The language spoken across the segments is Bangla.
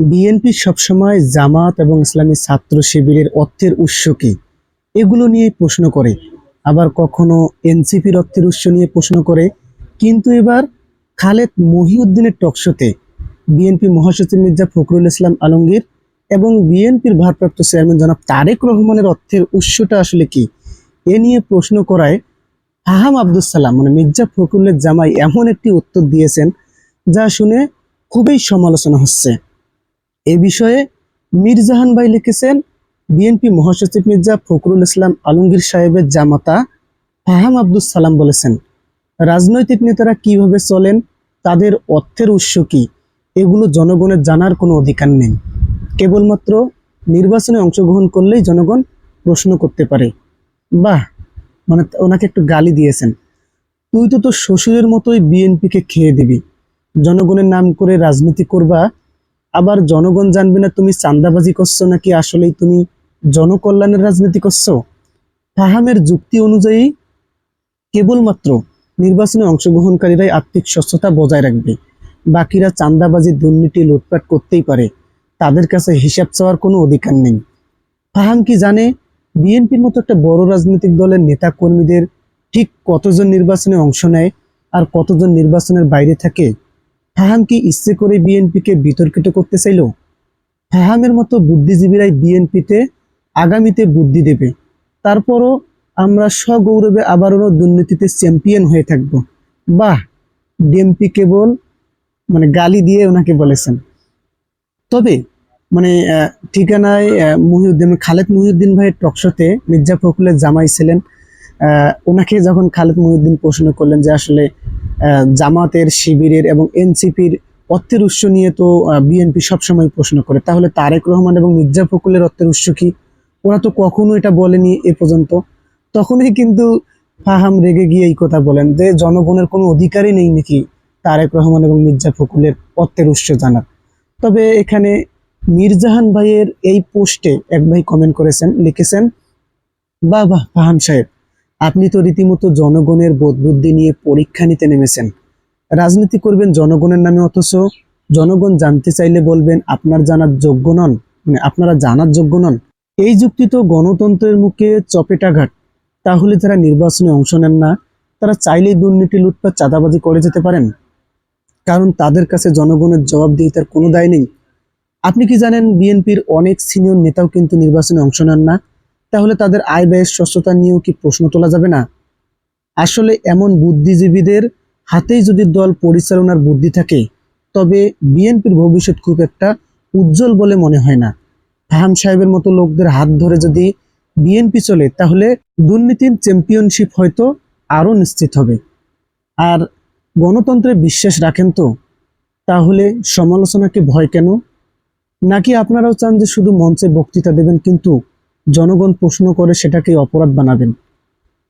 বিএনপি সবসময় জামাত এবং ইসলামী ছাত্র শিবিরের অর্থের উৎস কি? এগুলো নিয়ে প্রশ্ন করে। আবার কখনো এনসিপির অর্থের উৎস নিয়ে প্রশ্ন করে। কিন্তু এবার খালেদ মহিউদ্দিনের টকশোতে বিএনপি মহাসচিব মির্জা ফখরুল ইসলাম আলমগীর এবং বিএনপির ভারপ্রাপ্ত চেয়ারম্যান জনাব তারেক রহমানের অর্থের উৎসটা আসলে কি? এ নিয়ে প্রশ্ন করায় আহাম আব্দুল সালাম মানে মির্জা ফখরুলের জামাই এমন একটি উত্তর দিয়েছেন যা শুনে খুবই সমালোচনা হচ্ছে। এ বিষয়ে মির্জাহান ভাই লিখেছেন, বিএনপি মহাসচিব মির্জা ফখরুল ইসলাম আলমগীর সাহেবের জামাতা ফাহাম আব্দুল সালাম বলেছেন, রাজনৈতিক নেতারা কীভাবে চলেন, তাদের অর্থের উৎস কি, এগুলো জনগণের জানার কোনো অধিকার নেই। কেবলমাত্র নির্বাচনে অংশগ্রহণ করলেই জনগণ প্রশ্ন করতে পারে। বাহ মানে ওনাকে একটু গালি দিয়েছেন। তুই তো তোর শ্বশুরের মতোই বিএনপিকে খেয়ে দিবি। জনগণের নাম করে রাজনীতি করবা আবার জনগণ জানবে না তুমি চান্দাবাজি করছ নাকি আসলেই তুমি জনকল্যাণের রাজনীতি করছ? ফাহামের যুক্তি অনুযায়ী কেবলমাত্র নির্বাচনে অংশগ্রহণকারীরাই আর্থিক স্বচ্ছতা বজায় রাখবে। বাকিরা চান্দাবাজি দুর্নীতি, লুটপাট করতেই পারে। তাদের কাছে হিসাব চাওয়ার কোনো অধিকার নেই। ফাহাম কি জানে বিএনপির মতো একটা বড় রাজনৈতিক দলের নেতা কর্মীদের ঠিক কতজন নির্বাচনে অংশ নেয় আর কতজন নির্বাচনের বাইরে থাকে? ফাহাম কি ইচ্ছে করে বিএনপিকে বিতর্কিত করতে চাইল? ফাহামের মতো বুদ্ধিজীবীরাই বিএনপিতে আগামীতে বুদ্ধি দেবে। তারপরও আমরা সগৌরবে আবারও দুর্নীতিতে চ্যাম্পিয়ন হয়ে থাকব। বাহ, ডিএমপি কেবল মানে গালি দিয়ে ওনাকে বলেছেন। তবে মানে ঠিকানায় মহিউদ্দিন, খালেদ মহিউদ্দিন ভাইয়ের টকশোতে মির্জা ফখরুলের জামাই ছিলেন। ওনাকে যখন খালেদ মহিউদ্দিন প্রশ্ন করলেন যে আসলে জামাতের শিবিরের এবং এনসিপির অর্থের উৎস নিয়ে তো বিএনপি সবসময় প্রশ্ন করে, তাহলে তারেক রহমান এবং মির্জা ফখরুলের অর্থের উৎস কি? ওরা তো কখনো এটা বলেনি এ পর্যন্ত। তখনই কিন্তু ফাহাম রেগে গিয়ে এই কথা বলেন যে, জনগণের কোনো অধিকারই নেই নাকি তারেক রহমান এবং মির্জা ফখরুলের অর্থের উৎস জানার। তবে এখানে মির্জাহান ভাইয়ের এই পোস্টে এক ভাই কমেন্ট করেছেন, লিখেছেন, বাহ বাহ, ফাহাম সাহেব। আপনি তো রীতিমতো জনগণের বোধ বুদ্ধি নিয়ে পরীক্ষা নিতে নেমেছেন। রাজনীতি করবেন জনগণের নামে অথচ। জনগণ জানতে চাইলে বলবেন, আপনার জানার যোগ্য নন। মানে আপনারা জানার যোগ্য নন। এই যুক্তি তো গণতন্ত্রের মুখে চপেটাঘাট তাহলে যারা নির্বাচনে অংশ নেন না, তারা চাইলেই দুর্নীতি, লুটপাট, চাঁদাবাজি করে যেতে পারেন। কারণ তাদের কাছে জনগণের জবাবদিহিতার কোনো দায় নেই। আপনি কি জানেন, বিএনপির অনেক সিনিয়র নেতাও কিন্তু নির্বাচনে অংশ নেন না? তাহলে তাদের আয় ব্যয়ের স্বচ্ছতা নিয়েও কি প্রশ্ন তোলা যাবে না? আসলে এমন বুদ্ধিজীবীদের হাতেই যদি দল পরিচালনার বুদ্ধি থাকে, তবে বিএনপির ভবিষ্যৎ খুব একটা উজ্জ্বল বলে মনে হয় না। ফাহাম সাহেবের মতো লোকদের হাত ধরে যদি বিএনপি চলে, তাহলে দুর্নীতির চ্যাম্পিয়নশিপ হয়তো আরও নিশ্চিত হবে। আর গণতন্ত্রে বিশ্বাস রাখেন তো, তাহলে সমালোচনাকে ভয় কেন? নাকি আপনারাও চান যে শুধু মঞ্চে বক্তৃতা দেবেন কিন্তু জনগণ প্রশ্ন করে সেটাকে অপরাধ বানাবেন।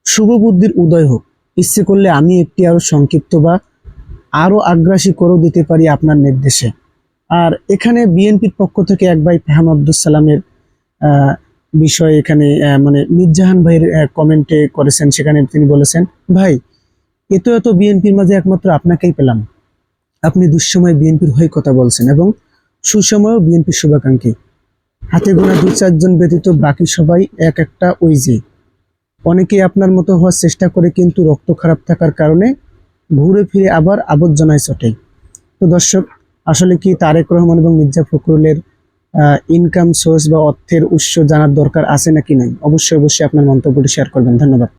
শুভ বুদ্ধির উদয় হোক। ইচ্ছে করলে আমি একটি আরও সংক্ষিপ্ত বা আরও আগ্রাসী করেও দিতে পারি আপনার নির্দেশে। আর এখানে বিএনপির পক্ষ থেকে এক ভাই ফাহাম আব্দুল সালামের বিষয়ে এখানে মানে মির্জাহান ভাইয়ের কমেন্টে করেছেন, সেখানে তিনি বলেছেন, ভাই এত এত বিএনপির মাঝে একমাত্র আপনাকেই পেলাম। আপনি দুঃসময় বিএনপির হয়ে কথা বলছেন এবং সুসময়েও বিএনপির শুভাকাঙ্ক্ষী। হাতে গোনা দু চারজন ব্যতীত বাকি সবাই এক একটা ওই যে। অনেকেই আপনার মতো হওয়ার চেষ্টা করে কিন্তু রক্ত খারাপ থাকার কারণে ঘুরে ফিরে আবার আবর্জনায় চটে। তো দর্শক, আসলে কি তারেক রহমান এবং মির্জা ফখরুলের ইনকাম সোর্স বা অর্থের উৎস জানার দরকার আছে নাকি নাই? অবশ্যই অবশ্যই আপনার মন্তব্যটি শেয়ার করবেন। ধন্যবাদ।